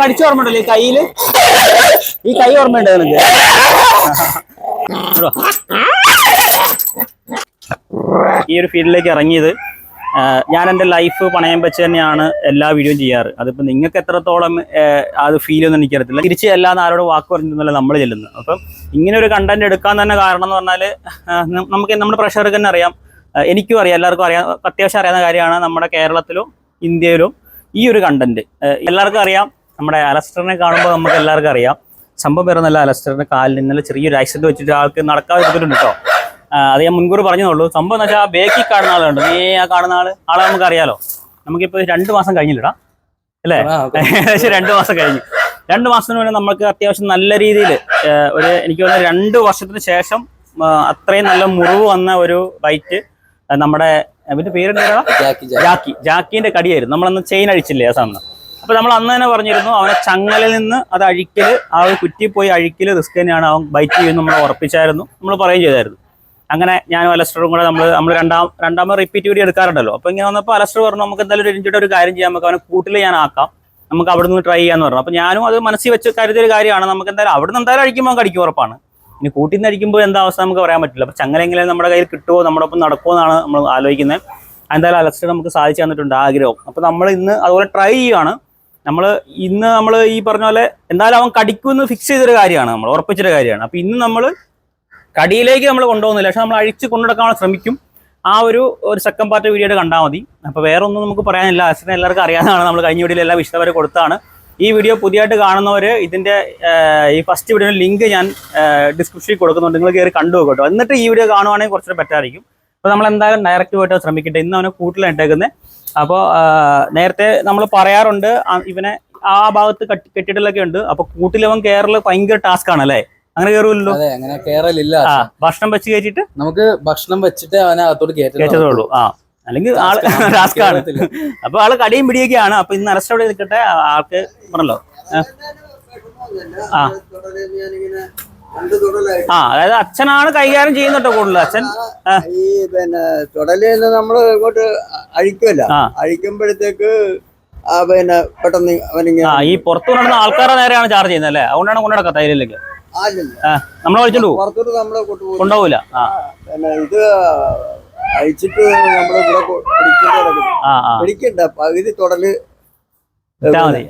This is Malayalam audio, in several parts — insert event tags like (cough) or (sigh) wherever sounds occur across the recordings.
കടിച്ചു ഓർമ്മയുണ്ടല്ലോ ഈ കയ്യിൽ? ഈ കൈ ഓർമ്മയുണ്ടോ നിനക്ക്? ഈ ഒരു ഫീൽഡിലേക്ക് ഇറങ്ങിയത് ഞാൻ എന്റെ ലൈഫ് പണയം വെച്ച് തന്നെയാണ് എല്ലാ വീഡിയോയും ചെയ്യാറ്. അതിപ്പോൾ നിങ്ങൾക്ക് എത്രത്തോളം ആ, അത് ഫീൽ ഒന്നും എനിക്കറിയത്തില്ല തിരിച്ച് എല്ലാന്ന് ആരോട് വാക്ക് പറഞ്ഞിരുന്നല്ല നമ്മൾ ചെല്ലുന്നത്. അപ്പം ഇങ്ങനെ ഒരു കണ്ടന്റ് എടുക്കാൻ തന്നെ കാരണം എന്ന് പറഞ്ഞാൽ നമുക്ക് നമ്മുടെ പ്രഷർക്ക് തന്നെ അറിയാം. എനിക്കും അറിയാം എല്ലാവർക്കും അറിയാം. അത്യാവശ്യം അറിയാവുന്ന കാര്യമാണ് നമ്മുടെ കേരളത്തിലും ഇന്ത്യയിലും ഈ ഒരു കണ്ടന്റ് എല്ലാവർക്കും അറിയാം. നമ്മുടെ അലസ്റ്ററിനെ കാണുമ്പോൾ നമുക്ക് എല്ലാവർക്കും അറിയാം. സംഭവം വരുന്നല്ല അലസ്റ്ററിന് കാലിൽ ഇന്നലെ ചെറിയൊരു ആക്സിഡന്റ് വെച്ചിട്ട് ആൾക്ക് നടക്കാതെ കേട്ടോ. അത് ഞാൻ മുൻകൂർ പറഞ്ഞതുള്ളൂ സംഭവം എന്ന് വെച്ചാൽ ആ ബേക്കിൽ കാണുന്ന ആളുണ്ട്. നീ ആ കാണുന്ന ആൾ ആളെ നമുക്ക് അറിയാലോ. നമുക്കിപ്പോ രണ്ട് മാസം കഴിഞ്ഞില്ലടാ. അല്ലേ? (laughs) ഏകദേശം രണ്ട് മാസം കഴിഞ്ഞു. രണ്ട് മാസത്തിന് മുന്നേ നമുക്ക് അത്യാവശ്യം നല്ല രീതിയിൽ ഒരു എനിക്ക് തോന്നുന്നു രണ്ട് വർഷത്തിന് ശേഷം അത്രയും നല്ല മുറിവ് വന്ന ഒരു ബൈറ്റ് നമ്മുടെ അവന്റെ പേരെന്താ? ജാക്കി ജാക്കിന്റെ കടിയായിരുന്നു. നമ്മളന്ന് ചെയിൻ അഴിച്ചില്ലേ ആ സാധനം? അപ്പൊ നമ്മൾ അന്ന് തന്നെ പറഞ്ഞിരുന്നു അവനെ ചങ്ങലിൽ നിന്ന് അത് അഴിക്കൽ ആ ഒരു കുറ്റി പോയി അഴിക്കൽ റിസ്ക് തന്നെയാണ് അവൻ ബൈറ്റ് ചെയ്യുമെന്ന് നമ്മൾ ഉറപ്പിച്ചായിരുന്നു നമ്മൾ പറയുകയും ചെയ്തായിരുന്നു. അങ്ങനെ ഞാനും അലസ്റ്ററും കൂടെ നമ്മൾ നമ്മൾ രണ്ടാം രണ്ടാമത് റിപ്പീറ്റ് കൂടി എടുക്കാറുണ്ടല്ലോ. അപ്പൊ ഇങ്ങനെ വന്നപ്പോൾ അലസ്റ്റർ പറഞ്ഞു നമുക്ക് എന്തായാലും ഒരു ഇഞ്ചിയുടെ ഒരു കാര്യം ചെയ്യാം നമുക്ക് അവനെ കൂട്ടിൽ ഞാൻ ആക്കാം നമുക്ക് അവിടെ നിന്ന് ട്രൈ ചെയ്യാന്ന് പറഞ്ഞു. അപ്പൊ ഞാനും അത് മനസ്സിൽ വെച്ച് കരുതിയ ഒരു കാര്യമാണ് നമുക്ക് എന്തായാലും അവിടെ നിന്ന് എന്തായാലും അഴിക്കുമ്പോൾ കടിക്കും ഉറപ്പാണ്. ഇനി കൂട്ടിൽ നിന്ന് അടിക്കുമ്പോൾ എന്താ അവസ്ഥ നമുക്ക് പറയാൻ പറ്റില്ല. അപ്പൊ ചങ്ങലെങ്കിലും നമ്മുടെ കയ്യിൽ കിട്ടുമോ നമ്മുടെ ഒപ്പം നടക്കുമോ എന്നാണ് നമ്മൾ ആലോചിക്കുന്നത്. എന്തായാലും അലസ്റ്റർ നമുക്ക് സാധിച്ചു തന്നിട്ടുണ്ട് ആഗ്രഹം. അപ്പൊ നമ്മൾ ഇന്ന് അതുപോലെ ട്രൈ ചെയ്യുകയാണ് നമ്മൾ ഇന്ന് നമ്മൾ ഈ പറഞ്ഞ പോലെ എന്തായാലും അവൻ കടിക്കുമെന്ന് ഫിക്സ് ചെയ്തൊരു കാര്യമാണ് നമ്മൾ ഉറപ്പിച്ചൊരു കാര്യമാണ്. അപ്പൊ ഇന്ന് നമ്മൾ കടിയിലേക്ക് നമ്മൾ കൊണ്ടുപോകുന്നില്ല. പക്ഷെ നമ്മൾ അഴിച്ച് കൊണ്ടുനടക്കാൻ ശ്രമിക്കും. ആ ഒരു ഒരു സെക്കൻഡ് പാർട്ട് വീഡിയോ കണ്ടാൽ മതി. അപ്പോൾ വേറെ ഒന്നും നമുക്ക് പറയാനില്ല. അച്ഛനെ എല്ലാവർക്കും അറിയാതാണ് നമ്മൾ കഴിഞ്ഞ വീഡിയോയിൽ എല്ലാം വിശദവരെ കൊടുത്താണ്. ഈ വീഡിയോ പുതിയതായിട്ട് കാണുന്നവർ ഇതിന്റെ ഈ ഫസ്റ്റ് വീഡിയോ ലിങ്ക് ഞാൻ ഡിസ്ക്രിപ്ഷനിൽ കൊടുക്കുന്നുണ്ട്. നിങ്ങൾ കയറി കണ്ടു കേട്ടോ. എന്നിട്ട് ഈ വീഡിയോ കാണുവാണെങ്കിൽ കുറച്ചുകൂടെ ബെറ്റർ ആയിരിക്കും. അപ്പോൾ നമ്മൾ എന്തായാലും ഡയറക്റ്റ് പോയിട്ട് ശ്രമിക്കട്ടെ. ഇന്ന് അവനെ കൂട്ടിലാണ് ഇട്ടേക്കുന്നത് അപ്പോൾ നേരത്തെ നമ്മൾ പറയാറുണ്ട് ഇവനെ ആ ഭാഗത്ത് കെട്ടി കെട്ടിടലൊക്കെ ഉണ്ട്. അപ്പൊ കൂട്ടിലവൻ കേരള ഭയങ്കര ടാസ്ക് ആണ് അല്ലേ? അങ്ങനെ കയറുമല്ലോ അങ്ങനെ കേറലില്ല. ആ ഭക്ഷണം വെച്ച് കയറ്റിട്ട് നമുക്ക് ഭക്ഷണം വെച്ചിട്ട് അവനെ അകത്തോട്ട് കയറ്റതേ കയറ്റുന്നത് ആ അല്ലെങ്കിൽ ആൾ ടാസ്ക് ആണ്. അപ്പൊ ആൾ കടിയും പിടിയൊക്കെയാണ്. അപ്പൊ ഇന്ന് അറസ്റ്റ് അവിടെ നിൽക്കട്ടെ. ആൾക്ക് പറഞ്ഞല്ലോ. ആ. ആ അതായത് അച്ഛനാണ് കൈകാര്യം ചെയ്യുന്നുട്ടോ കൂടുതൽ അച്ഛൻ ഈ പിന്നെ തുടലിന്ന് നമ്മൾ ഇങ്ങോട്ട് അഴിക്കുമല്ല. അഴിക്കുമ്പോഴത്തേക്ക് പിന്നെ പെട്ടെന്ന് അവനിങ്ങനെ ഈ പുറത്തു നടന്ന ആൾക്കാരെ നേരെയാണ് ചാർജ് ചെയ്യുന്നത് അല്ലേ? അതുകൊണ്ടാണ് കൊണ്ടുനടക്കുക തൈലിലേക്ക് നമ്മളെ വിളിച്ചോണ്ട് പോകും പുറത്തോട്ട് നമ്മളെ കൊണ്ടുപോകും കൊണ്ടുപോകില്ല പിന്നെ ഇത് അഴിച്ചിട്ട് നമ്മൾ ഇവിടെ പിടിക്കേണ്ട പകുതി തുടൽ മതി.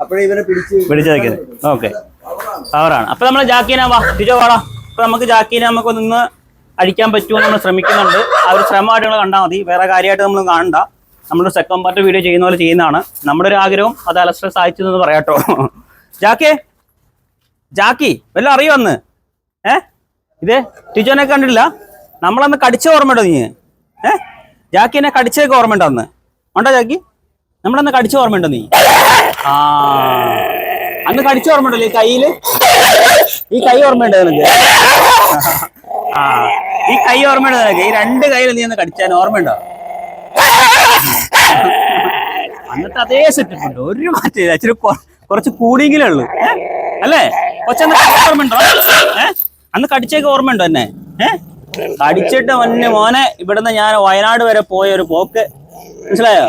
അപ്പഴേ ഇവനെ പിടിച്ച് പിടിച്ചു ഓക്കെ. പവറാണ് അപ്പൊ നമ്മളെ ജാക്കീന വാ വാടാ. അപ്പൊ നമുക്ക് ജാക്കീനെ നമുക്ക് നിന്ന് അടിക്കാൻ പറ്റുമോ നമ്മൾ ശ്രമിക്കുന്നുണ്ട്. ആ ഒരു ശ്രമമായിട്ട് നിങ്ങൾ കണ്ടാൽ മതി. വേറെ കാര്യമായിട്ട് നമ്മൾ കാണണ്ട. നമ്മൾ സെക്കൻഡ് പാർട്ട് വീഡിയോ ചെയ്യുന്ന പോലെ ചെയ്യുന്നതാണ്. നമ്മുടെ ഒരു ആഗ്രഹം അത് അലസ്റ്റർ സാധിച്ചു എന്ന് പറയാട്ടോ ജാക്കി ജാക്കി വല്ല അറിയോ അന്ന്? ഏ? ഇതേ ടിജോനെ കണ്ടില്ല നമ്മളന്ന് കടിച്ച ഓർമ്മയുണ്ടോ നീ? ഏ? ജാക്കിനെ കടിച്ചേക്ക് ഓർമ്മയുണ്ടോ അന്ന്? ഉണ്ടോ ജാക്കി? നമ്മളന്ന് കടിച്ച ഓർമ്മയുണ്ടോ നീ? ആ. അന്ന് കടിച്ച ഓർമ്മയുണ്ടല്ലോ ഈ കയ്യിൽ? ഈ കൈ ഓർമ്മയുണ്ടോ നിനക്ക്? ആ ഈ കൈ ഓർമ്മയുണ്ടോ നിനക്ക്? ഈ രണ്ട് കയ്യിൽ നീ ഒന്ന് കടിച്ചാൻ ഓർമ്മയുണ്ടോ? അന്നത്തെ അതേ സെറ്റപ്പ് ഉണ്ട്. ഒരു മാറ്റം കൊ- കുറച്ച് കൂടിയെങ്കിലേ ഉള്ളൂ. അല്ലേ? കൊച്ചന്ന് ഓർമ്മയുണ്ടോ? അന്ന് കടിച്ചേക്ക് ഓർമ്മയുണ്ടോ എന്നെ? കടിച്ചിട്ട് മുന്നേ മോനെ ഇവിടുന്ന് ഞാൻ വയനാട് വരെ പോയ ഒരു പോക്ക്. മനസ്സിലായോ?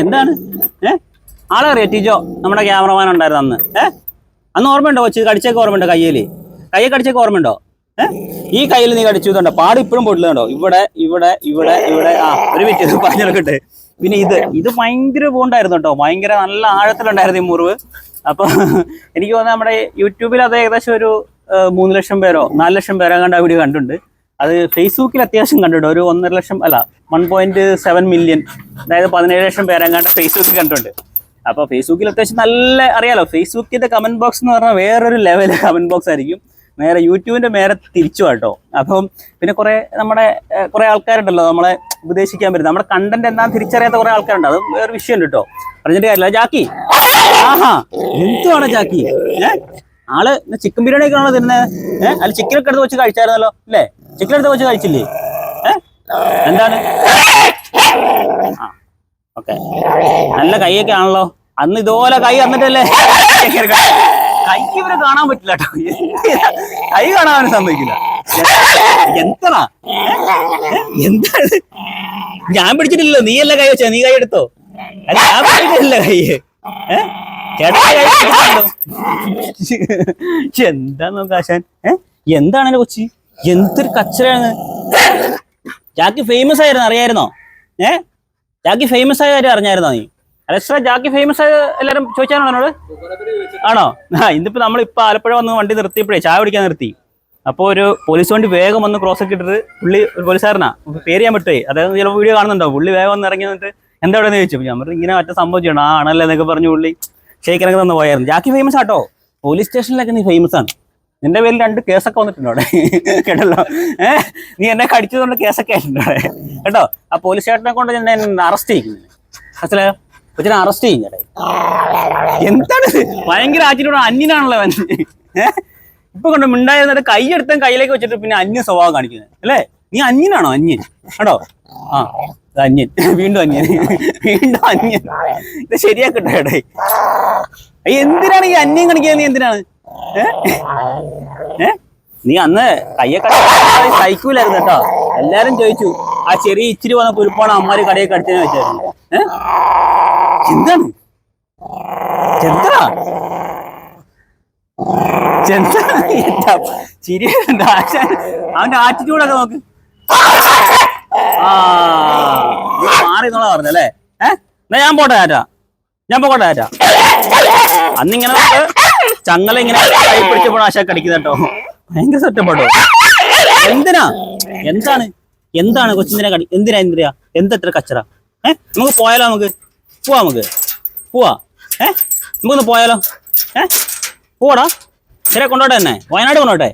എന്താണ്? ഏ? ആളെ അറിയാം? ടീച്ചോ നമ്മുടെ ക്യാമറമാൻ ഉണ്ടായിരുന്നു അന്ന്. ഏ? അന്ന് ഓർമ്മയുണ്ടോ കൊച്ചു? കടിച്ചേക്ക് ഓർമ്മയുണ്ടോ കയ്യിൽ കയ്യെ കടിച്ചേക്ക് ഓർമ്മയുണ്ടോ? ഏ? ഈ കയ്യിൽ നീ കടിച്ചു ഇതുണ്ടോ? പാട് ഇപ്പോഴും പൊട്ടിലുണ്ടോ ഇവിടെ ഇവിടെ ഇവിടെ ഇവിടെ. ആ ഒരു മിനിറ്റ് പറഞ്ഞെടുക്കട്ടെ പിന്നെ ഇത് ഇത് ഭയങ്കര പോണ്ടായിരുന്നു കേട്ടോ. ഭയങ്കര നല്ല ആഴത്തിലുണ്ടായിരുന്നു ഈ മുറിവ്. അപ്പൊ എനിക്ക് തോന്നുന്നത് നമ്മുടെ യൂട്യൂബിൽ അത് ഏകദേശം ഒരു മൂന്ന് ലക്ഷം പേരോ നാല് ലക്ഷം പേരോ കണ്ട വീഡിയോ കണ്ടിട്ടുണ്ട്. അത് ഫേസ്ബുക്കിൽ അത്യാവശ്യം കണ്ടിട്ടുണ്ട്. ഒരു ഒന്നര ലക്ഷം അല്ല വൺ പോയിന്റ് സെവൻ മില്യൺ അതായത് പതിനേഴ് ലക്ഷം പേരെങ്ങാണ്ട് ഫേസ്ബുക്കിൽ കണ്ടിട്ടുണ്ട്. അപ്പൊ ഫേസ്ബുക്കിൽ അത്യാവശ്യം നല്ല അറിയാലോ ഫേസ്ബുക്കിന്റെ കമന്റ് ബോക്സ് എന്ന് പറഞ്ഞാൽ വേറൊരു ലെവൽ കമന്റ് ബോക്സ് ആയിരിക്കും. നേരെ യൂട്യൂബിന്റെ നേരെ തിരിച്ചു കേട്ടോ അപ്പം പിന്നെ കുറെ നമ്മുടെ കുറേ ആൾക്കാരുണ്ടല്ലോ നമ്മളെ ഉപദേശിക്കാൻ പറ്റും നമ്മുടെ കണ്ടന്റ് എന്താ തിരിച്ചറിയാത്ത കുറെ ആൾക്കാരുണ്ട്. അത് വേറെ വിഷയമുണ്ട് കേട്ടോ പറഞ്ഞിട്ട് കാര്യമില്ല. ജാക്കി. ആഹാ. എന്തുവാണ് ജാക്കി? ആൾ ചിക്കൻ ബിരിയാണി ഒക്കെ ആണോ തിന്നെ ഏഹ് അല്ല ചിക്കൻ ഒക്കെ എടുത്ത് വെച്ച് കഴിച്ചായിരുന്നല്ലോ അല്ലേ? ചിക്കൻ എടുത്ത് വെച്ച് കഴിച്ചില്ലേ? ഏഹ് എന്താണ്? ആ. ഓക്കെ. നല്ല കൈയൊക്കെ ആണല്ലോ. അന്ന് ഇതുപോലെ കൈ വന്നിട്ടല്ലേ കൈക്ക് ഇവരെ കാണാൻ പറ്റില്ല കേട്ടോ കൈ കാണാൻ അവന് സമ്മതിക്കില്ല. എന്താ എന്താണ്? ഞാൻ പിടിച്ചിട്ടില്ലല്ലോ. നീ അല്ല കൈ വെച്ചോ? നീ കൈ എടുത്തോ? അല്ല ഞാൻ പിടിച്ചിട്ടില്ല കൈ? എന്താ നോക്കാശാൻ ഏ? എന്താണ് കൊച്ചി? എന്തൊരു കച്ചറയാണ്. ജാക്കി ഫേമസ് ആയിരുന്നു അറിയായിരുന്നോ? ഏ? ജാക്കി ഫേമസ് ആയ കാര്യം അറിഞ്ഞായിരുന്നോ നീ? അലക്സ ജാക്കി ഫേമസ് ആയ എല്ലാരും ചോദിച്ചാണോ എന്നോട് ആണോ? ആ ഇന്നിപ്പോ നമ്മളിപ്പോ ആലപ്പുഴ വന്ന് വണ്ടി നിർത്തിയപ്പോഴേ ചായ കുടിക്കാൻ നിർത്തി. അപ്പോൾ ഒരു പോലീസ് വണ്ടി വേഗം വന്ന് ക്രോസ് ഒക്കെ ഇട്ടിട്ട് പുള്ളി ഒരു പോലീസുകാരനാ. പേര് ഞാൻ വിട്ടേ അതായത് ചിലപ്പോൾ വീഡിയോ കാണുന്നുണ്ടോ പുള്ളി വേഗം വന്ന് ഇറങ്ങി വന്നിട്ട് എന്താ ഇവിടെ ചോദിച്ചു. ഞാൻ ഇങ്ങനെ മറ്റേ സംഭവം ആ ആണല്ലേ എന്നൊക്കെ പറഞ്ഞു പുള്ളി ഷെയ്ക്കനൊക്കെ തന്നു പോയായിരുന്നു. ജാക്കി ഫേമസ് ആട്ടോ? പോലീസ് സ്റ്റേഷനിലൊക്കെ നീ ഫേമസ് ആണ്. നിന്റെ പേരിൽ രണ്ട് കേസൊക്കെ വന്നിട്ടുണ്ട് അവിടെ. കേട്ടല്ലോ? ഏഹ് നീ എന്നെ കടിച്ചതുകൊണ്ട് കേസൊക്കെ ആയിട്ടുണ്ട് അവിടെ. കേട്ടോ? ആ പോലീസ് സ്റ്റേഷനെ കൊണ്ട് എന്നെ അറസ്റ്റ് ചെയ്യുന്നു മനസ്സിലായോ? കൊച്ചിനെ അറസ്റ്റ് ചെയ്യും എന്താണ്? ഭയങ്കര ആറ്റിലൂടെ അന്യനാണല്ലോ അവൻ. ഇപ്പൊ കൊണ്ട് മിണ്ടായിരുന്നിട്ട് കൈ എടുത്ത കയ്യിലേക്ക് വെച്ചിട്ട് പിന്നെ അന്യ സ്വഭാവം കാണിക്കുന്നത്. അല്ലേ? നീ അന്യനാണോ? അന്യൻ. കേട്ടോ ആ അന്യൻ. വീണ്ടും അന്യൻ. വീണ്ടും അന്യൻ. ഇത് ശരിയാക്കട്ടെ ചേട്ടേ എന്തിനാണ് ഈ അന്യം കാണിക്കുന്നത്? നീ എന്തിനാണ്? നീ അന്ന് കയ്യൊക്കെ സഹിക്കൂലായിരുന്നു കേട്ടോ. എല്ലാരും ചോദിച്ചു ആ ചെറിയ ഇച്ചിരി വന്ന കുരുപ്പാണ് അമ്മാര് കടയെ കടിച്ചെന്ന് വെച്ചായിരുന്നു എന്താണ്? ചെന്തടാ ചെന്ത? എന്താ? ചിരി അവന്റെ ആറ്റിറ്റ്യൂഡൊക്കെ നോക്ക്. ആ മാറി എന്നുള്ള പറഞ്ഞല്ലേ ഏഹ് എന്നാ ഞാൻ പോട്ടെ ആറ്റാ ഞാൻ പോട്ടെ ആറ്റാ അന്നിങ്ങനെ നമുക്ക് ചങ്ങല ഇങ്ങനെ കൈ പിടിച്ചപ്പോൾ ആശാ കടിക്കുന്ന കേട്ടോ. ഭയങ്കര സെറ്റപ്പാട്ടോ എന്തിനാ? എന്താണ്? എന്താണ് കൊച്ചിന്തിനെ കടി എന്തിനാ എന്തിനാ എന്തത്ര കച്ചറ? ഏ? നമുക്ക് പോയാലോ നമുക്ക്? പോവാ നമുക്ക്. പോവാ. ഏ? നമുക്കൊന്ന് പോയാലോ? ഏ? പോവാടാ. ശരി കൊണ്ടോട്ടെ തന്നെ വയനാട് കൊണ്ടോട്ടെ.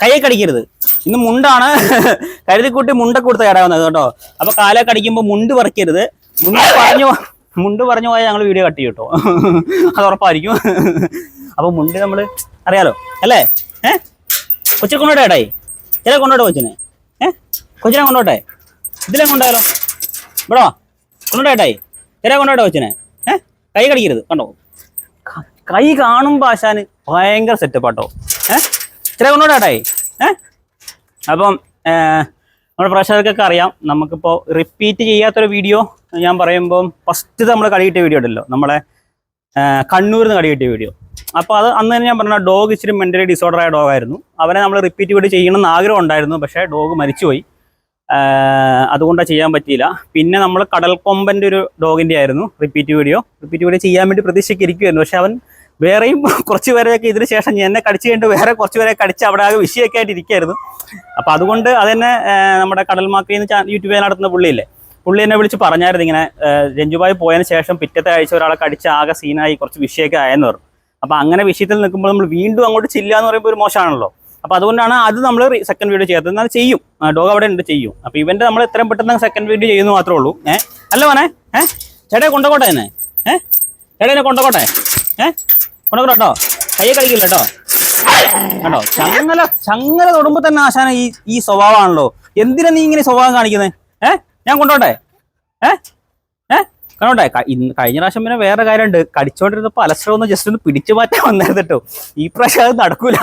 കയ്യെ കടിക്കരുത്. ഇന്ന് മുണ്ടാണ്. കരുതിക്കൂട്ടി മുണ്ടൊക്കെ കൊടുത്ത കേടാ വന്നത് കേട്ടോ. അപ്പൊ കാലെ കടിക്കുമ്പോൾ മുണ്ട് പറിക്കരുത്. മുണ്ട് പറഞ്ഞു മുണ്ട് പറഞ്ഞു പോയാൽ ഞങ്ങൾ വീഡിയോ കട്ട് ചെയ്യും കേട്ടോ. അത് ഉറപ്പായിരിക്കും. അപ്പൊ മുണ്ടി നമ്മൾ അറിയാലോ? അല്ലേ? ഏ? കൊച്ചിനെ കൊണ്ടോട്ടെ ഏട്ടായി. ചില കൊണ്ടോട്ടെ കൊച്ചിനെ. ഏ? കൊച്ചിനെ കൊണ്ടോട്ടെ ഇതിലെ കൊണ്ടായാലോ ഇവിടെ? വാ കൊണ്ടോട്ടെ ഏട്ടായി. ചില കൊണ്ടോട്ടെ കൊച്ചിനെ. ഏ? കൈ കടിക്കരുത്. കണ്ടോ? കൈ കാണുമ്പോ ആശാന് ഭയങ്കര സെറ്റപ്പ് ഏ? ചില ഏട്ടായി. ഏഹ് അപ്പം നമ്മുടെ പ്രേക്ഷകർക്കൊക്കെ അറിയാം. നമുക്കിപ്പോൾ റിപ്പീറ്റ് ചെയ്യാത്തൊരു വീഡിയോ ഞാൻ പറയുമ്പോൾ ഫസ്റ്റ് നമ്മൾ കടിയിട്ട വീഡിയോ ഉണ്ടല്ലോ. നമ്മളെ കണ്ണൂരിൽ നിന്ന് കടിയിട്ട വീഡിയോ അപ്പോൾ അത് അന്ന് തന്നെ ഞാൻ പറഞ്ഞ ഡോഗ് ഇച്ചിരി മെന്റലി ഡിസോർഡർ ആയ ഡോഗായിരുന്നു. അവനെ നമ്മൾ റിപ്പീറ്റ് വീട് ചെയ്യണം എന്ന് ആഗ്രഹം ഉണ്ടായിരുന്നു പക്ഷേ ഡോഗ് മരിച്ചുപോയി. അതുകൊണ്ട് ചെയ്യാൻ പറ്റിയില്ല. പിന്നെ നമ്മൾ കടൽക്കൊമ്പന്റെ ഒരു ഡോഗിന്റെ ആയിരുന്നു റിപ്പീറ്റ് വീഡിയോ. റിപ്പീറ്റ് വീഡിയോ ചെയ്യാൻ വേണ്ടി പ്രതീക്ഷയ്ക്ക് പക്ഷേ അവൻ വേറെയും കുറച്ച് പേരെയൊക്കെ ഇതിന് ശേഷം എന്നെ കടിച്ചു കഴിഞ്ഞിട്ട് വേറെ കുറച്ച് പേരെ കടിച്ച് അവിടെ ആകെ വിഷയമൊക്കെ ആയിട്ട് ഇരിക്കുകയായിരുന്നു. അപ്പോൾ അതുകൊണ്ട് അതന്നെ നമ്മുടെ കടൽമാക്കി എന്ന് യൂട്യൂബിൽ നടത്തുന്ന പുള്ളിയില്ലേ പുള്ളി എന്നെ വിളിച്ച് പറഞ്ഞായിരുന്നു ഇങ്ങനെ രഞ്ജുബായി പോയതിന് ശേഷം പിറ്റത്തെ ആഴ്ച ഒരാളെ കടിച്ച് ആകെ സീനായി കുറച്ച് വിഷയമൊക്കെ ആയെന്ന് പറഞ്ഞു. അപ്പോൾ അങ്ങനെ വിഷയത്തിൽ നിൽക്കുമ്പോൾ നമ്മൾ വീണ്ടും അങ്ങോട്ട് ചില്ല എന്ന് പറയുമ്പോൾ ഒരു മോശമാണല്ലോ. അപ്പോൾ അതുകൊണ്ടാണ് അത് നമ്മൾ സെക്കൻഡ് വീഡിയോ ചെയ്യാത്തത്. എന്നാൽ ചെയ്യും. ഡോഗ് അവിടെ ഉണ്ട് ചെയ്യും. അപ്പോൾ ഇവന്റെ നമ്മൾ എത്രയും പെട്ടെന്ന് സെക്കൻഡ് വീഡിയോ ചെയ്യുന്നു മാത്രമേ ഉള്ളൂ. ഏഹ് അല്ല വേണേ ഏഹ് ചേട്ടാ കൊണ്ടോട്ടെ എന്നെ? ഏഹ് ചേട്ടാ എന്നെ കൊണ്ടോട്ടെ ഏഹ് കൊണ്ടോട്ടെ കേട്ടോ. കയ്യെ കളിക്കില്ല കേട്ടോ. കണ്ടോ? ചങ്ങല ചങ്ങല തൊടുമ്പോ തന്നെ ആശാന ഈ ഈ സ്വഭാവമാണല്ലോ. എന്തിനാ നീ ഇങ്ങനെ സ്വഭാവം കാണിക്കുന്നത് ഏഹ് ഞാൻ കൊണ്ടോട്ടെ ഏഹ് കണ്ടോട്ടെ കഴിഞ്ഞ പ്രാവശ്യം പിന്നെ വേറെ കാര്യമുണ്ട്. കടിച്ചോണ്ടിരുന്നപ്പോ അലസ്ട്രോ ഒന്ന് ജസ്റ്റ് ഒന്ന് പിടിച്ചു മാറ്റാൻ വന്നിരുന്നിട്ടോ ഈ പ്രാവശ്യം അത് നടക്കൂല.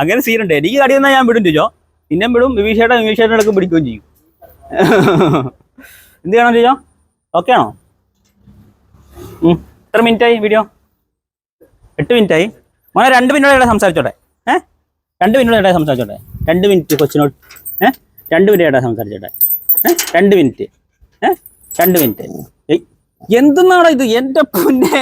അങ്ങനെ സീനുണ്ട് എനിക്ക് കടി വന്നാൽ ഞാൻ വിടും ചോദിച്ചോ പിന്നെ വിടും വിവീഷയുടെ വിവീഷയുടെ അടുക്ക് പിടിക്കുകയും ചെയ്യും. എന്ത് ചെയ്യണം ചോദിച്ചോ ഓക്കെ ആണോ. എത്ര മിനിറ്റ് ആയി വീഡിയോ എട്ട് മിനിറ്റ് ആയി മോനെ രണ്ട് മിനിറ്റ് സംസാരിച്ചോട്ടെ. ഏഹ് രണ്ട് മിനിറ്റ് സംസാരിച്ചോട്ടെ. രണ്ട് മിനിറ്റ് കൊച്ചിനോട്. ഏഹ് രണ്ട് മിനിറ്റ് സംസാരിച്ചോട്ടെ. ഏഹ് രണ്ട് മിനിറ്റ് ഏഹ് രണ്ട് മിനിറ്റ് എന്തെന്നാണ് ഇത്? എന്റെ പൊന്നെ.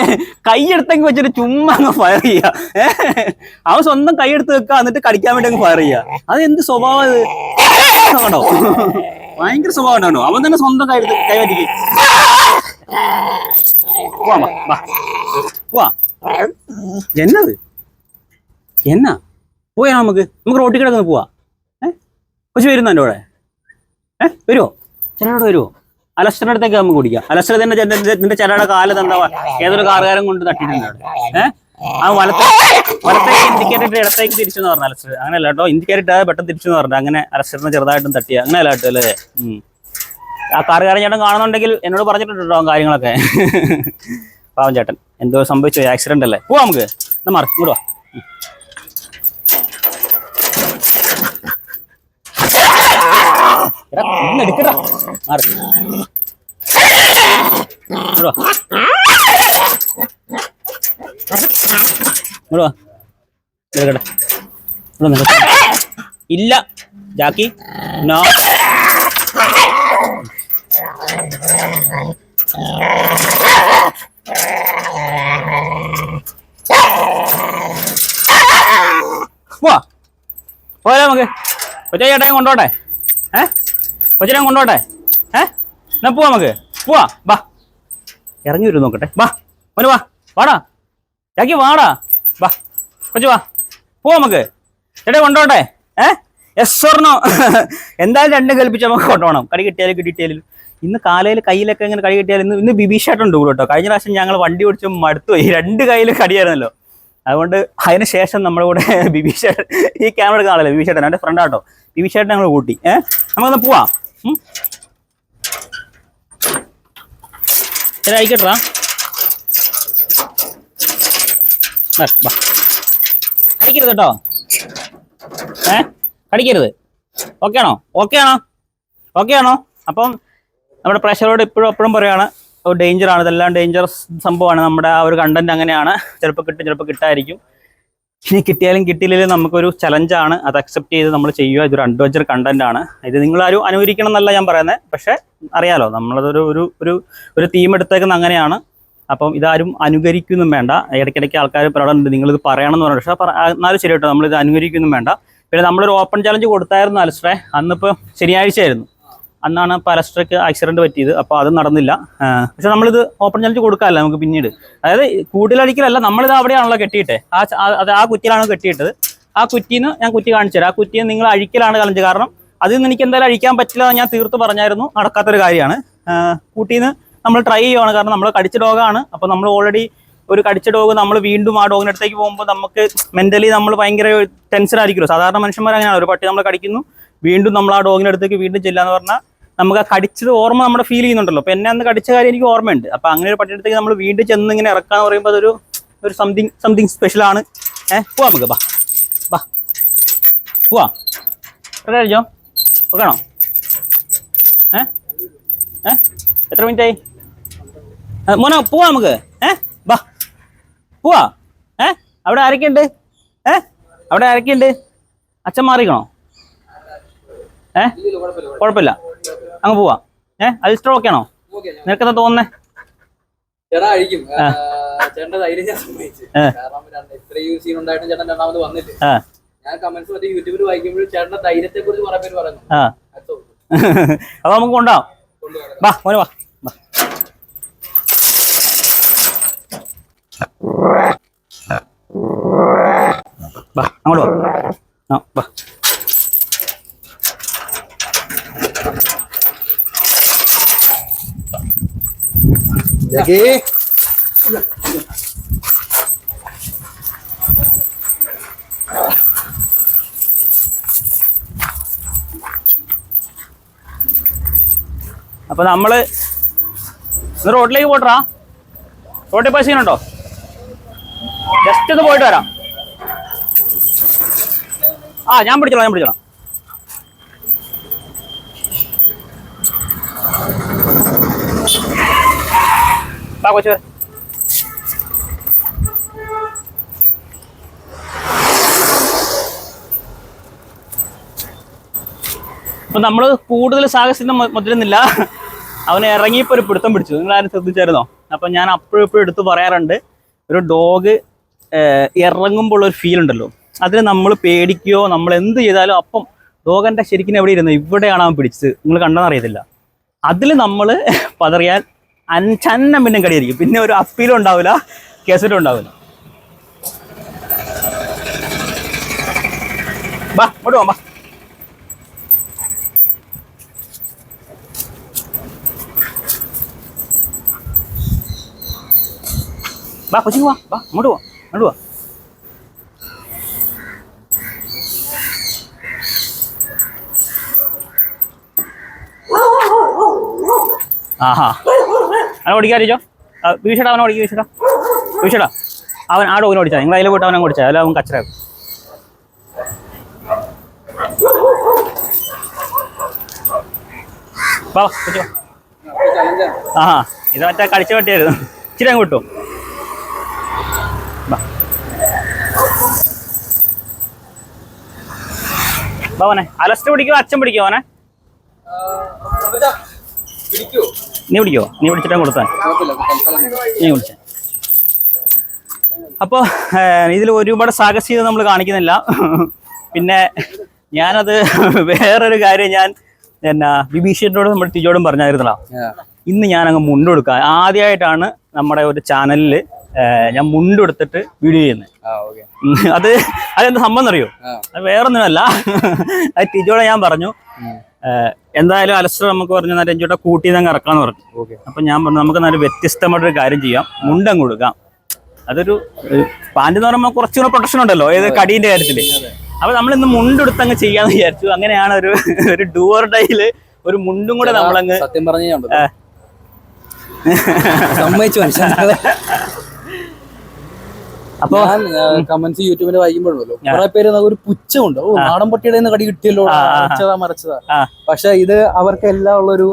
കൈയെടുത്തെങ്കിൽ വെച്ചിട്ട് ചുമ്മാ അങ്ങ് ഫയർ ചെയ്യുക ഏഹ് അവൻ സ്വന്തം കൈയെടുത്ത് വെക്കുക എന്നിട്ട് കടിക്കാൻ വേണ്ടി അങ്ങ് ഫയർ ചെയ്യുക അത് എന്ത് സ്വഭാവം കണ്ടോ? ഭയങ്കര സ്വഭാവം ആണോ അവൻ തന്നെ സ്വന്തം കൈ എടുത്ത് കൈ പറ്റിക്ക് പോവാ എന്നത്? എന്നാ? പോയാ നമുക്ക്? നമുക്ക് റോട്ടിൽ കിടന്ന് പോവാ. ഏ? കൊച്ചു വരുന്നോ എന്റെ കൂടെ? ഏ? വരുമോ ചിലരോട് വരുമോ അടുത്തേക്ക് നമുക്ക് കുടിക്കാം അലസ്റ്റർ തന്നെ നിന്റെ- ചിലയുടെ കാലത്ത് എന്താ ഏതൊരു കാറുകാരൻ കൊണ്ട് തട്ടിയിട്ടുണ്ട് ഏഹ് ആ വലത്തെ വലത്തേക്ക് ഇൻഡിക്കേറ്റർ ഇട്ട് ഇടത്തേക്ക് തിരിച്ചു എന്ന് പറഞ്ഞു അലസ്റ്റർ. അങ്ങനെ കേട്ടോ. ഇൻഡിക്കേറ്റർ ഇട്ടാതെ പെട്ടെന്ന് തിരിച്ചു എന്ന് പറഞ്ഞു. അങ്ങനെ അലസ്റ്ററിനെ ചെറുതായിട്ടും തട്ടിയ. അങ്ങനെ കേട്ടോ അല്ലേ? ആ കാറുകാരൻ ചേട്ടൻ കാണുന്നുണ്ടെങ്കിൽ എന്നോട് പറഞ്ഞിട്ടുണ്ട് കേട്ടോ കാര്യങ്ങളൊക്കെ. പാവം ചേട്ടൻ. എന്തോ സംഭവിച്ചു. ആക്സിഡന്റ് അല്ലേ? പോവാ നമുക്ക്. എന്നാ മാറി ഇങ്ങോട്ട് വാ എടാ, ഇന്ന് ഇല്ല. ജാക്കി. നോ. പോയാലോ നമുക്ക്. ഒറ്റ ചേട്ടൻ കൊണ്ടോട്ടെ ഏ? കൊച്ചിനെ കൊണ്ടോട്ടെ ഏ? എന്നാ പോവാ നമുക്ക്. പോവാ. വാ. ഇറങ്ങി വരും നോക്കട്ടെ. വാ. മോന് വാ. വാടാ. ചാക്കി വാടാ. വാ. കൊച്ചു വാ. പോവാ നമുക്ക്. ചേട്ടാ കൊണ്ടോട്ടെ ഏ? എസ് ഓർണോ എന്തായാലും രണ്ടും കൽപ്പിച്ച് നമുക്ക് കൊണ്ടുപോകണം. കടി കിട്ടിയാലും കിട്ടിയാലും ഇന്ന് കാലയിൽ കയ്യിലൊക്കെ ഇങ്ങനെ കടി കിട്ടിയാലും ഇന്ന് ഇന്ന് ബിബീഷായിട്ടുണ്ട് കേട്ടോ. കഴിഞ്ഞ പ്രാവശ്യം ഞങ്ങൾ വണ്ടി ഓടിച്ച് മടുത്തു പോയി രണ്ട് കയ്യിൽ കടിയായിരുന്നല്ലോ. അതുകൊണ്ട് അതിന് ശേഷം നമ്മുടെ കൂടെ (laughs) ബിബിഷേട്ടൻ ഈ ക്യാമറ എടുക്കുന്ന ആളല്ലേ ബിബിഷേട്ടൻ? എന്റെ ഫ്രണ്ട് ആട്ടോ. ബിബിഷേട്ടൻ ഞങ്ങൾ കൂട്ടി. ഏഹ് നമുക്കൊന്ന് പോവാം? ശരി ആയിക്കോട്ടാ കടിക്കരുത് കേട്ടോ. ഏ? കടിക്കരുത്. ഓക്കെ ആണോ? ഓക്കെ ആണോ? ഓക്കെ ആണോ? അപ്പം നമ്മുടെ പ്രേക്ഷകരോട് ഇപ്പോഴും എപ്പോഴും പറയുകയാണ് ഡേഞ്ചർ ആണ്. ഇതെല്ലാം ഡേഞ്ചറസ് സംഭവമാണ്. നമ്മുടെ ആ ഒരു കണ്ടന്റ് അങ്ങനെയാണ്. ചിലപ്പോൾ കിട്ടും ചിലപ്പോൾ കിട്ടായിരിക്കും ഇനി കിട്ടിയാലും കിട്ടിയില്ലെങ്കിലും നമുക്കൊരു ചലഞ്ചാണ് അത് അക്സെപ്റ്റ് ചെയ്ത് നമ്മൾ ചെയ്യുക. ഇതൊരു അഡ്വഞ്ചർ കണ്ടന്റ് ആണ്. ഇത് നിങ്ങളാരും അനുകരിക്കണം എന്നല്ല ഞാൻ പറയുന്നത് പക്ഷേ അറിയാലോ നമ്മളതൊരു ഒരു ഒരു ഒരു തീം എടുത്തേക്കുന്ന അങ്ങനെയാണ്. അപ്പം ഇതാരും അനുകരിക്കൊന്നും വേണ്ട. ഇടയ്ക്കിടയ്ക്ക് ആൾക്കാർ പറയാറുണ്ട് നിങ്ങളിത് പറയണം എന്ന് പറഞ്ഞു പക്ഷേ എന്നാലും ശരി കേട്ടോ നമ്മളിത് അനുകരിക്കൊന്നും വേണ്ട. പിന്നെ നമ്മളൊരു ഓപ്പൺ ചലഞ്ച് കൊടുത്തായിരുന്നു അലസ്ട്രേ അന്നിപ്പോൾ ശനിയാഴ്ച ആയിരുന്നു അന്നാണ് അലസ്ട്രയ്ക്ക് ആക്സിഡന്റ് പറ്റിയത്. അപ്പോൾ അത് നടന്നില്ല. പക്ഷെ നമ്മളിത് ഓപ്പൺ ചലഞ്ച് കൊടുക്കാമല്ല നമുക്ക് പിന്നീട്. അതായത് കൂടുതലടിക്കലല്ല നമ്മളിത് അവിടെയാണല്ലോ കെട്ടിയിട്ടെ. ആ അത് ആ കുറ്റിയിലാണ് കെട്ടിയിട്ടത്. ആ കുറ്റിന്ന് ഞാൻ കുറ്റി കാണിച്ചു തരാം. ആ കുറ്റിയെ നിങ്ങൾ അഴിക്കലാണ് ചാലഞ്ച് കാരണം അതിൽ നിന്ന് എനിക്ക് എന്തായാലും അഴിക്കാൻ പറ്റില്ല ഞാൻ തീർത്ത് പറഞ്ഞായിരുന്നു. നടക്കാത്തൊരു കാര്യമാണ്. കൂട്ടിന്ന് നമ്മൾ ട്രൈ ചെയ്യുവാണ് കാരണം നമ്മൾ കടിച്ച ഡോഗാണ് അപ്പോൾ നമ്മൾ ഓൾറെഡി ഒരു കടിച്ച ഡോഗ് നമ്മൾ വീണ്ടും ആ ഡോഗിന്റെ അടുത്തേക്ക് പോകുമ്പോൾ നമുക്ക് മെന്റലി നമ്മൾ ഭയങ്കര ടെൻഷൻ ആയിരിക്കുമല്ലോ. സാധാരണ മനുഷ്യന്മാർ അങ്ങനെയാണ് ഒരു പട്ടി നമ്മൾ കടിക്കുന്നു വീണ്ടും നമ്മൾ ആ ഡോഗിന്റെ അടുത്തേക്ക് വീണ്ടും ചെല്ലാന്ന് പറഞ്ഞാൽ നമുക്ക് ആ കടിച്ചത് ഓർമ്മ നമ്മുടെ ഫീൽ ചെയ്യുന്നുണ്ടല്ലോ. അപ്പോൾ എന്നെ അന്ന് കടിച്ച കാര്യം എനിക്ക് ഓർമ്മയുണ്ട്. അപ്പോൾ അങ്ങനെ ഒരു പട്ടിയെടുത്തേക്ക് നമ്മൾ വീണ്ടും ചെന്ന് ഇങ്ങനെ ഇറക്കാന്ന് പറയുമ്പോൾ അതൊരു ഒരു സംതിങ് സംതിങ് സ്പെഷ്യലാണ് ഏഹ് പോവാ നമുക്ക് ബാ ബാ. പോവാ. എത്ര കഴിച്ചോ ഓക്കെ ഏഹ് എത്ര മിനിറ്റായി മോനോ പോവാ നമുക്ക്. ഏ ബാ. പോവാ. ഏ അവിടെ ആരൊക്കെയുണ്ട്? ഏ അവിടെ ആരൊക്കെയുണ്ട്? അച്ഛൻ മാറിക്കണോ? ഏ? കുഴപ്പമില്ല. അങ്ങ് പോവാ. ഏ? അജിസ്റ്റർ ഓക്കെ ആണോ നിനക്കെന്താ തോന്നുന്നേ? ചേട്ടാ അഴിക്കും. ആ, ചേട്ടന്റെ ധൈര്യം ഞാൻ സമ്മതിച്ചു. കാരണം രണ്ട് ഇത്രയും സീൻ ഉണ്ടായിട്ടും ചേട്ടൻ രണ്ടാമത് വന്നില്ല? ആ. ഞാൻ കമന്റ്സ് മറ്റേ യൂട്യൂബിൽ ചേട്ടന്റെ ധൈര്യത്തെ കുറിച്ച് കുറെ പേര്. അപ്പൊ നമുക്ക് കൊണ്ടാവും വാ മോനെ. വാ. അങ്ങോട്ട് വാ. ജാക്കി അപ്പൊ നമ്മൾ റോഡിലേക്ക് പോട്ടറാ റോഡിൽ പോയി സീനുണ്ടോ ജസ്റ്റ് ഒന്ന് പോയിട്ട് വരാം. ആ ഞാൻ പിടിച്ചോളാം ഞാൻ പിടിച്ചോളാം. വാ അപ്പൊ നമ്മൾ കൂടുതൽ സാഹസികം മുതിരുന്നില്ല. അവന് ഇറങ്ങിയപ്പോ ഒരു പിടുത്തം പിടിച്ചു. നിങ്ങൾ ആരും ശ്രദ്ധിച്ചായിരുന്നോ? അപ്പൊ ഞാൻ അപ്പോഴും എടുത്തു പറയാറുണ്ട്. ഒരു ഡോഗ് ഇറങ്ങുമ്പോൾ ഒരു ഫീൽ ഉണ്ടല്ലോ. അതിന് നമ്മൾ പേടിക്കുകയോ നമ്മൾ എന്ത് ചെയ്താലും അപ്പം ഡോഗന്റെ ശരിക്കും എവിടെ ഇരുന്നു? ഇവിടെയാണ് അവൻ പിടിച്ചത്. നിങ്ങൾ കണ്ടെന്നറിയത്തില്ല അതിൽ നമ്മൾ പതറിയാൽ അഞ്ചന്നം പിന്നെ കടിയായിരിക്കും. പിന്നെ ഒരു അപ്പീലും ഉണ്ടാവില്ല കേസറ്റും ഉണ്ടാവില്ല. ബാ ഇങ്ങോട്ട് പോകാം ബാ. കൊച്ചിക്ക് വാ വാ ഇങ്ങോട്ട് പോവാ പോവാ ആഹാ. അവനെ ഓടിക്കാറിച്ചോ വീഷടാ അവനെ ഓടിക്കുക വീഷടാ വീഷടാ അവൻ ആ ഡോഗിനെ ഓടിച്ചാൽ നിങ്ങൾ അതിൽ പോയിട്ട് അവനെ ഓടിച്ചാൽ അല്ല അവൻ കച്ചറാക്കും വാ കൊച്ചു വാ. അപ്പൊ challenge ആ ഇത് മറ്റേ കടിച്ച പട്ടിയായിരുന്നു. ഇച്ചിരി അങ്ങ് കിട്ടും അവനെ അലസ്റ്റ് പിടിക്കോ അച്ഛൻ പിടിക്കോ അവനെ നീ പിടിക്കോ നീ പിടിച്ചിട്ടാ കൊടുത്താൽ നീ വിളിച്ച. അപ്പോൾ ഇതിൽ ഒരുപാട് സാഹസികത നമ്മൾ കാണിക്കുന്നില്ല. പിന്നെ ഞാനത് വേറൊരു കാര്യം ഞാൻ എന്നാ ബിബീഷിനോടും നമ്മുടെ ടീച്ചോടും പറഞ്ഞായിരുന്നല്ലോ. ഇന്ന് ഞാൻ അങ്ങ് മുണ്ടെടുക്കാം ആദ്യമായിട്ടാണ് നമ്മുടെ ഒരു ചാനലിൽ ഞാൻ മുണ്ടെടുത്തിട്ട് വീഡിയോ ചെയ്യുന്നത്. അത് അതെന്താ സംഭവം അറിയോ. അത് വേറൊന്നുമല്ല. അത് ടീച്ചോടെ ഞാൻ പറഞ്ഞു. എന്തായാലും അലസ്റ്റർ നമുക്ക് പറഞ്ഞു നല്ല രഞ്ജോട്ടെ കൂട്ടി തന്നെ ഇറക്കാന്ന് പറഞ്ഞു. അപ്പൊ ഞാൻ പറഞ്ഞു നമുക്ക് നല്ല വ്യത്യസ്തമായിട്ടൊരു കാര്യം ചെയ്യാം. മുണ്ടം കൊടുക്കാം അതൊരു പാന്റ് എന്ന് പറയുമ്പോൾ കുറച്ചുകൂടെ പ്രൊട്ടക്ഷൻ ഉണ്ടല്ലോ ഏത് കടീന്റെ കാര്യത്തിൽ. അപ്പൊ നമ്മൾ ഇന്ന് മുണ്ടെടുത്ത് അങ്ങ് ചെയ്യാന്ന് വിചാരിച്ചു. അങ്ങനെയാണ് ഒരു ഒരു ഡൂവർ ഡൈയിൽ ഒരു മുണ്ടും കൂടെ നമ്മളങ്ങ് സത്യം പറഞ്ഞു സമ്മതിച്ചു മനസ്സിലായി (laughs) അപ്പൊ കമന്റ്സ് യൂട്യൂബിൽ വായിക്കുമ്പോഴല്ലോ കുറെ പേര് ഒരു പുച്ഛമുണ്ട്. ഓ നാടൻ പട്ടിയുടെ കടി കിട്ടിയല്ലോ. മറച്ചതാ മറച്ചതാ. പക്ഷെ ഇത് അവർക്ക് എല്ലാം ഉള്ളൊരു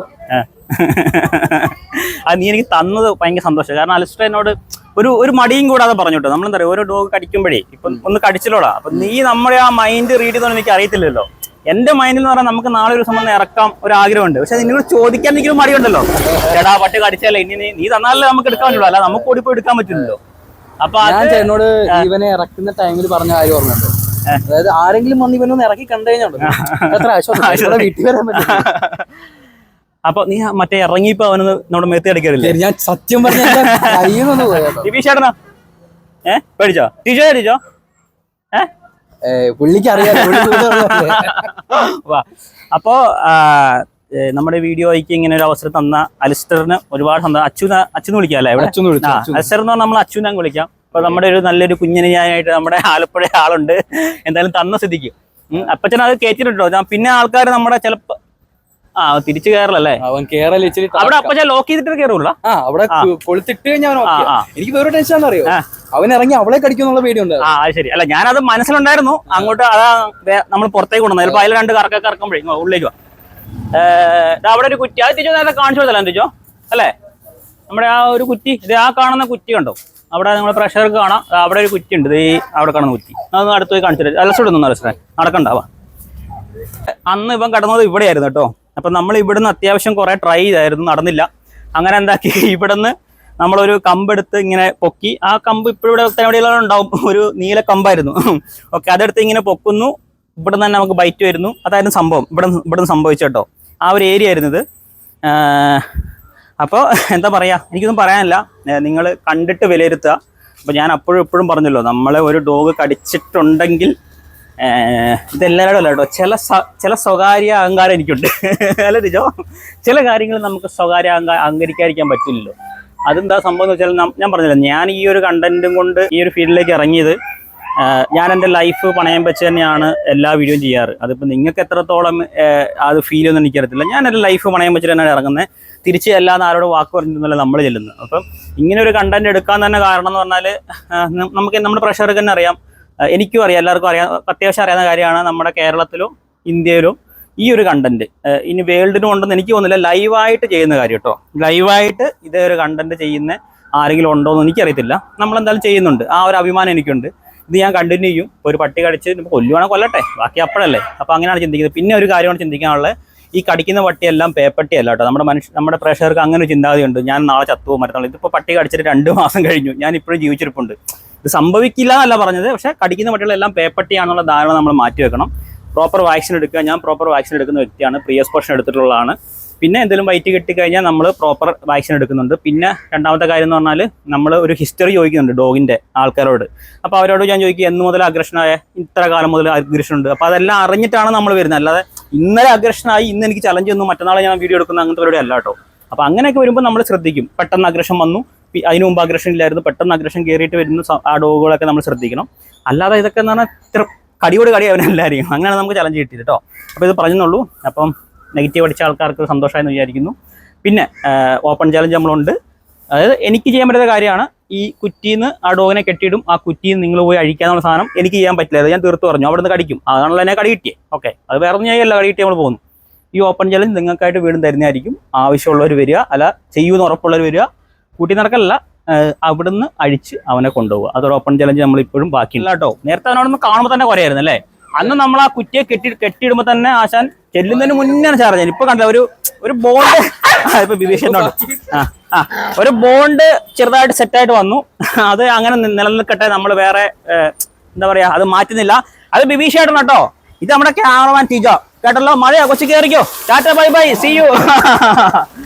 അത് (laughs) നീ എനിക്ക് തന്നത് ഭയങ്കര സന്തോഷം. കാരണം അലിസ്റ്റർ എന്നോട് ഒരു ഒരു മടിയും കൂടാതെ പറഞ്ഞു കേട്ടോ നമ്മളെന്താ പറയുക ഓരോ ഡോഗ് കടിക്കുമ്പോഴേ ഇപ്പം ഒന്ന് കടിച്ചിലോടാ അപ്പൊ നീ നമ്മുടെ ആ മൈൻഡ് റീഡ് ചെയ്തോന്ന് എനിക്ക് അറിയത്തില്ലല്ലോ. എന്റെ മൈൻഡിൽ എന്ന് പറഞ്ഞാൽ നമുക്ക് നാളെ ഒരു സംബന്ധം ഇറക്കാം ഒരു ആഗ്രഹമുണ്ട് പക്ഷെ നിന്നോട് ചോദിക്കാൻ എനിക്കൊരു മടിയുണ്ടല്ലോ. ചേടാ പട്ടി കടിച്ചാലേ ഇനി നീ- നീ തന്നാലേ നമുക്ക് എടുക്കാൻ പറ്റുള്ളൂ. അല്ല നമുക്ക് ഓടിപ്പോയി എടുക്കാൻ പറ്റില്ലല്ലോ. അപ്പൊ ഞാൻ ചേട്ടനോട് ഇവനെ ഇറക്കുന്ന ടൈമിൽ പറഞ്ഞ കാര്യം ഓർമ്മയുണ്ട്. അതായത് ആരെങ്കിലും വന്ന് ഒന്ന് ഇറക്കി കണ്ടു കഴിഞ്ഞാൽ എത്ര ആശ്വാസം. വീട്ടിൽ വരാൻ പറ്റും (laughs) അപ്പൊ നീ മറ്റേ ഇറങ്ങിയപ്പോ അവനൊന്ന് നമ്മുടെ മേത്തി അടിക്കാറില്ലേ? ഞാൻ സത്യം പറഞ്ഞ ചേട്ടനാ? ഏ? പേടിച്ചോ? ടീച്ചോ പേടിച്ചോ? ഏ? പുള്ളിക്ക് അറിയാം (laughs) അപ്പോ നമ്മുടെ വീഡിയോയ്ക്ക് ഇങ്ങനെ ഒരു അവസരം തന്ന അലിസ്റ്ററിന് ഒരുപാട് സന്തോഷം. അച്ചു അച്ഛന്ന് വിളിക്കാം അല്ലേ ഇവിടെ? അച്ഛന്ന് വിളിച്ചു, ആ, അലിസ്റ്റർ എന്ന് പറഞ്ഞാൽ നമ്മൾ അച്ഛനെ അങ്ങ് വിളിക്കാം. അപ്പൊ നമ്മുടെ ഒരു നല്ലൊരു കുഞ്ഞിനായിട്ട് നമ്മുടെ ആലപ്പുഴ ആളുണ്ട്. എന്തായാലും തന്ന സ്ഥിതിക്ക്. അപ്പച്ചൻ അത് കയറ്റിട്ടോ ഞാൻ പിന്നെ ആൾക്കാർ നമ്മുടെ ചിലപ്പോ ആ തിരിച്ചു കയറലല്ലേ അവൻ ഇച്ചിരി അവിടെ അപ്പച്ചൻ ലോക്ക് ചെയ്തിട്ട് കയറുള്ള ആ അവിടെ കൊളുത്തിട്ട് കഴിഞ്ഞാൽ. എനിക്ക് വേറെ ടെൻഷൻ അറിയോ അവൻ ഇറങ്ങി അവളെ കടിക്കുന്നുള്ള പേടിയുണ്ട് ആ ശരി. അല്ല ഞാനത് മനസ്സിലുണ്ടായിരുന്നു. അങ്ങോട്ട് അതാ നമ്മൾ പുറത്തേക്ക് കൊണ്ടുവന്നത്. ചിലപ്പോൾ അതിൽ രണ്ട് കറക്കൊക്കെ ഇറക്കുമ്പോഴേ ഉള്ളിലേക്ക് അവിടെ ഒരു കുറ്റി. അത് തിരിച്ചു നേരത്തെ കാണിച്ചു കൊടുത്തല്ലോ തിരിച്ചോ അല്ലേ? നമ്മുടെ ആ ഒരു കുറ്റി. ഇത് ആ കാണുന്ന കുറ്റി കണ്ടോ? അവിടെ നമ്മുടെ പ്രഷർക്ക് കാണാം. അവിടെ ഒരു കുറ്റി ഉണ്ട്. ഈ അവിടെ കാണുന്ന കുറ്റി. അതൊന്ന് അടുത്ത് പോയി കാണിച്ചു തരാം. അലസോട് ഒന്നും അലസേ നടക്കണ്ടാവാ അന്ന് ഇവൻ കടന്നത് ഇവിടെയായിരുന്നു കേട്ടോ. അപ്പം നമ്മൾ ഇവിടുന്ന് അത്യാവശ്യം കുറേ ട്രൈ ചെയ്തായിരുന്നു. നടന്നില്ല. അങ്ങനെ എന്താക്കി? ഇവിടുന്ന് നമ്മളൊരു കമ്പെടുത്ത് ഇങ്ങനെ പൊക്കി. ആ കമ്പ് ഇപ്പോഴിവിടെ എവിടെയെല്ലാം ഉണ്ടാവും. ഒരു നീല കമ്പായിരുന്നു. ഓക്കെ അതെടുത്ത് ഇങ്ങനെ പൊക്കുന്നു. ഇവിടെ തന്നെ നമുക്ക് ബൈറ്റ് വരുന്നു. അതായിരുന്നു സംഭവം. ഇവിടെ ഇവിടെ സംഭവിച്ചു കേട്ടോ. ആ ഒരു ഏരിയ ആയിരുന്നു ഇത്. അപ്പോൾ എന്താ പറയുക എനിക്കൊന്നും പറയാനില്ല. നിങ്ങൾ കണ്ടിട്ട് വിലയിരുത്തുക. അപ്പോൾ ഞാൻ അപ്പോഴും എപ്പോഴും പറഞ്ഞല്ലോ നമ്മളെ ഒരു ഡോഗ് കടിച്ചിട്ടുണ്ടെങ്കിൽ ഇതെല്ലാവരും അല്ല കേട്ടോ. ചില ചില സ്വകാര്യ അഹങ്കാരം എനിക്കുണ്ട്. (laughs) അല്ല രജോ ചില കാര്യങ്ങൾ നമുക്ക് സ്വകാര്യ അഹങ്കാ അഹങ്കരിക്കാതിരിക്കാൻ പറ്റില്ലല്ലോ. അതെന്താ സംഭവം എന്ന് വെച്ചാൽ ഞാൻ പറഞ്ഞില്ല ഞാൻ ഈ ഒരു കണ്ടന്റും കൊണ്ട് ഈ ഒരു ഫീൽഡിലേക്ക് ഇറങ്ങിയത് ഞാൻ എന്റെ ലൈഫ് പണയം വെച്ച് തന്നെയാണ് എല്ലാ വീഡിയോയും ചെയ്യാറ്. അതിപ്പോൾ നിങ്ങൾക്ക് എത്രത്തോളം അത് ഫീൽ ഒന്നും എനിക്കറിയത്തില്ല ഞാൻ എന്റെ ലൈഫ് പണയം വെച്ചിട്ട് തന്നെയാണ് ഇറങ്ങുന്നത് തിരിച്ച് അല്ലാതെ ആരോട് വാക്ക് പറഞ്ഞിട്ടൊന്നുമല്ല നമ്മൾ ചെല്ലുന്നത്. അപ്പം ഇങ്ങനെ ഒരു കണ്ടന്റ് എടുക്കാൻ തന്നെ കാരണം എന്ന് പറഞ്ഞാൽ നമുക്ക് നമ്മുടെ പ്രഷർക്ക് തന്നെ അറിയാം. എനിക്കും അറിയാം എല്ലാവർക്കും അറിയാം. അത്യാവശ്യം അറിയാവുന്ന കാര്യമാണ് നമ്മുടെ കേരളത്തിലും ഇന്ത്യയിലും ഈ ഒരു കണ്ടന്റ് ഇനി വേൾഡിനും ഉണ്ടെന്ന് എനിക്ക് തോന്നുന്നില്ല ലൈവായിട്ട് ചെയ്യുന്ന കാര്യം കേട്ടോ. ലൈവായിട്ട് ഇതേ ഒരു കണ്ടന്റ് ചെയ്യുന്ന ആരെങ്കിലും ഉണ്ടോ എന്ന് എനിക്കറിയത്തില്ല. നമ്മളെന്തായാലും ചെയ്യുന്നുണ്ട്. ആ ഒരു അഭിമാനം എനിക്കുണ്ട്. ഇത് ഞാൻ കണ്ടിന്യൂ ചെയ്യും. ഒരു പട്ടി കടിച്ച് ഇപ്പൊ കൊല്ലട്ടെ. ബാക്കി അപ്പോഴല്ലേ. അപ്പൊ അങ്ങനെയാണ് ചിന്തിക്കുന്നത്. പിന്നെ ഒരു കാര്യമാണ് ചിന്തിക്കാനുള്ളത്. ഈ കടിക്കുന്ന പട്ടിയെല്ലാം പേപ്പട്ടിയല്ല കേട്ടോ. നമ്മുടെ മനുഷ്യ നമ്മുടെ പ്രേക്ഷകർക്ക് അങ്ങനെ ഒരു ചിന്താഗതിയുണ്ട്. ഞാൻ നാളെ ചത്തുവോ മറ്റന്നാൾ ഇതിപ്പോ പട്ടി കടിച്ചിട്ട് രണ്ട് മാസം കഴിഞ്ഞു. ഞാൻ ഇപ്പോഴും ജീവിച്ചിരിപ്പുണ്ട്. ഇത് സംഭവിക്കില്ല എന്നല്ല പറഞ്ഞത്. പക്ഷെ കടിക്കുന്ന പട്ടികളെല്ലാം പേപ്പട്ടിയാണെന്നുള്ള ധാരണ നമ്മൾ മാറ്റി വെക്കണം പ്രോപ്പർ വാക്സിൻ എടുക്കുക. ഞാൻ പ്രോപ്പർ വാക്സിൻ എടുക്കുന്ന വ്യക്തിയാണ്. പ്രിയസ് പോർഷൻ എടുത്തിട്ടുള്ളതാണ്. പിന്നെ എന്തെങ്കിലും വൈറ്റ് കിട്ടിക്കഴിഞ്ഞാൽ നമ്മൾ പ്രോപ്പർ വാക്സിൻ എടുക്കുന്നുണ്ട്. പിന്നെ രണ്ടാമത്തെ കാര്യം എന്ന് പറഞ്ഞാൽ നമ്മൾ ഒരു ഹിസ്റ്ററി ചോദിക്കുന്നുണ്ട് ഡോഗിന്റെ ആൾക്കാരോട്. അപ്പോൾ അവരോട് ഞാൻ ചോദിക്കും എന്ന് മുതൽ അഗ്രഷനായ ഇത്ര കാലം മുതൽ അഗ്രഷൻ ഉണ്ട്. അപ്പോൾ അതെല്ലാം അറിഞ്ഞിട്ടാണ് നമ്മൾ വരുന്നത്. അല്ലാതെ ഇന്നലെ അഗ്രഷനായി ഇന്ന് എനിക്ക് ചലഞ്ച് ഒന്നും മറ്റന്നാളെ ഞാൻ വീഡിയോ എടുക്കുന്ന അങ്ങനത്തെ പരിപാടി അല്ല കേട്ടോ. അപ്പോൾ അങ്ങനെയൊക്കെ വരുമ്പോൾ നമ്മൾ ശ്രദ്ധിക്കും. പെട്ടെന്ന് അഗ്രഷൻ വന്നു. അതിനു മുമ്പ് അഗ്രഷൻ ഇല്ലായിരുന്നു. പെട്ടെന്ന് അഗ്രഷൻ കയറിയിട്ട് വരുന്ന ആ ഡോഗുകളൊക്കെ നമ്മൾ ശ്രദ്ധിക്കണം. അല്ലാതെ ഇതൊക്കെ എന്ന് പറഞ്ഞാൽ ഇത്ര കടിയോട് കടി അവനെല്ലാവരെയും അങ്ങനെ നമുക്ക് ചലഞ്ച് കിട്ടിയത് കേട്ടോ. അപ്പോൾ ഇത് പറഞ്ഞെന്നുള്ളൂ അപ്പം നെഗറ്റീവ് അടിച്ച ആൾക്കാർക്ക് സന്തോഷമായെന്ന് വിചാരിക്കുന്നു. പിന്നെ ഓപ്പൺ ചാലഞ്ച് നമ്മളുണ്ട്. അതായത് എനിക്ക് ചെയ്യാൻ പറ്റുന്ന കാര്യമാണ് ഈ കുറ്റിന്ന് ആ ഡോഗിനെ കെട്ടിയിടും ആ കുറ്റിയിൽ നിങ്ങൾ പോയി അഴിക്കാന്നുള്ള സാധനം എനിക്ക് ചെയ്യാൻ പറ്റില്ല. അത് ഞാൻ തീർത്ത് പറഞ്ഞു. അവിടെ നിന്ന് കടിക്കും. അതാണല്ലോ എന്നെ കടി കിട്ടിയേ. ഓക്കെ. അത് വേറെ ഒന്നും ചെയ്യല്ല കടി കിട്ടി നമ്മൾ പോകുന്നു. ഈ ഓപ്പൺ ചാലഞ്ച് നിങ്ങൾക്കായിട്ട് വീടും തരുന്നതായിരിക്കും. ആവശ്യമുള്ളവർ വരിക. അല്ല ചെയ്യുമെന്ന് ഉറപ്പുള്ളവർ വരിക. കൂട്ടി നടക്കല്ല. അവിടുന്ന് അഴിച്ച് അവനെ കൊണ്ടുപോകുക അതൊരു ഓപ്പൺ ചലഞ്ച് നമ്മൾ ഇപ്പോഴും ബാക്കിയില്ല കേട്ടോ. നേരത്തെ അവനോടൊന്ന് കാണുമ്പോൾ തന്നെ കുറയായിരുന്നു അല്ലേ? അന്ന് നമ്മൾ ആ കുറ്റിയെ കെട്ടി കെട്ടിയിടുമ്പോ തന്നെ ആശാൻ ചെല്ലുന്നതിന് മുന്നേ ചാർജ് ഇപ്പൊ കണ്ടില്ല ഒരു ഒരു ബോണ്ട് ഇപ്പൊ വിവേഷനോട് ഒരു ബോണ്ട് ചെറുതായിട്ട് സെറ്റായിട്ട് വന്നു. അത് അങ്ങനെ നിലനിൽക്കട്ടെ നമ്മൾ വേറെ എന്താ പറയാ അത് മാറ്റുന്നില്ല. അത് ബിഭീഷായിട്ടാണ് കേട്ടോ. ഇത് നമ്മുടെ ക്യാമറമാൻ ടീജോ കേട്ടല്ലോ? മഴയോ കൊച്ചു കയറിക്കോ. Tata bye bye. See you (laughs)